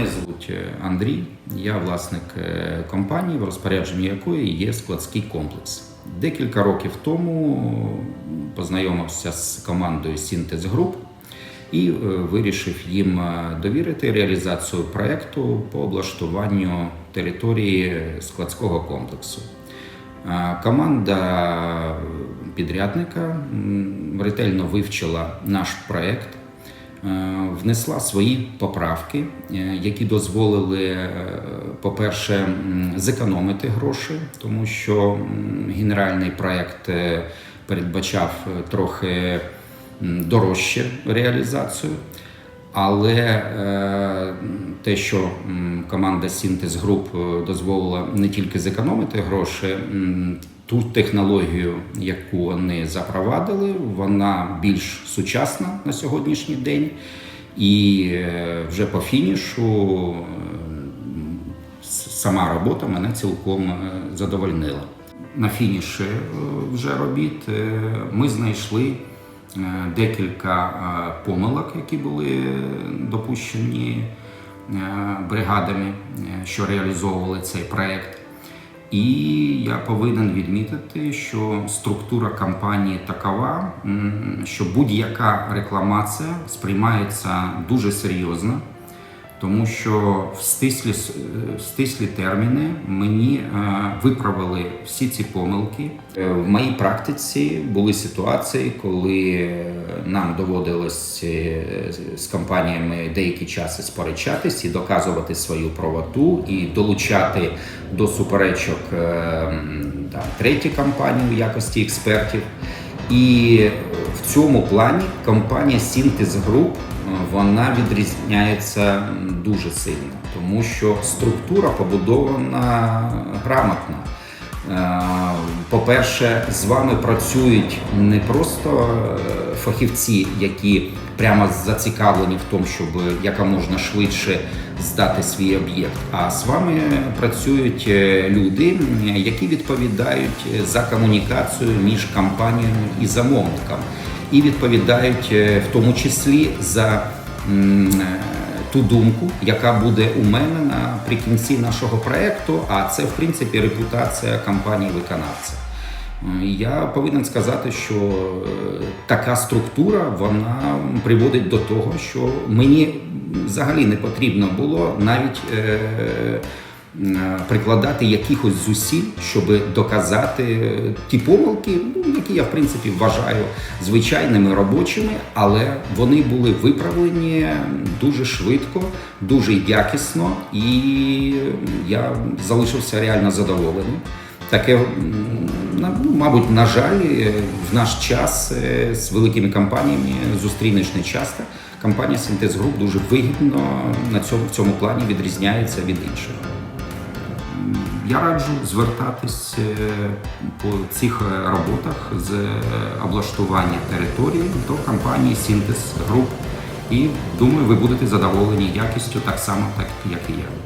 Мене звуть е, Андрій, я власник е, компанії, в розпорядженні якої є складський комплекс. Декілька років тому познайомився з командою Сінтез Груп і е, вирішив їм довірити реалізацію проекту по облаштуванню території складського комплексу. Команда підрядника ретельно вивчила наш проект, е, внесла свої поправки, е, які дозволили, е, по-перше, зекономити гроші, тому що генеральний проект е, передбачав е, трохи дорожче реалізацію. Але е, те, що команда Сінтез Груп е, дозволила не тільки зекономити гроші, ту технологію, яку вони запровадили, вона більш сучасна на сьогоднішній день. І е, вже по фінішу е, сама робота мене цілком е, задовольнила. На фініші вже робіт ми знайшли декілька помилок, які були допущені бригадами, що реалізовували цей проект. І я повинен відмітити, що структура кампанії такова, що будь-яка рекламація сприймається дуже серйозно, тому що в стислі, е, в стислі терміни мені е, виправили всі ці помилки. Е, В моїй практиці були ситуації, коли нам доводилось з компаніями деякі часи сперечатись і доказувати свою правоту, і долучати до суперечок там, треті компанії у якості експертів. І в цьому плані компанія Сінтез Груп вона відрізняється дуже сильно, тому що структура побудована грамотно. Е, По-перше, з вами працюють не просто е, фахівці, які прямо зацікавлені в тому, щоб якомога швидше здати свій об'єкт, а з вами працюють е, люди, які відповідають за комунікацію між компанією і замовником, і відповідають е, в тому числі за е, ту думку, яка буде у мене наприкінці нашого проекту. А це, в принципі, репутація компанії виконавця. Я повинен сказати, що е, така структура вона приводить до того, що мені взагалі не потрібно було навіть прикладати якихось зусиль, щоб доказати е, ті помилки, ну, які я в принципі вважаю звичайними робочими, але вони були виправлені дуже швидко, дуже якісно, і я залишився реально задоволеним. Таке, ну, мабуть, на жаль, е, в наш час е, з великими компаніями зустрінеш не часто. Компанія Синтез Груп дуже вигідно на цьому, в цьому плані відрізняється від інших. Я раджу звертатись е, по цих роботах з е, облаштування території до компанії Сінтез Груп. І думаю, ви будете задоволені якістю так само, так як і я.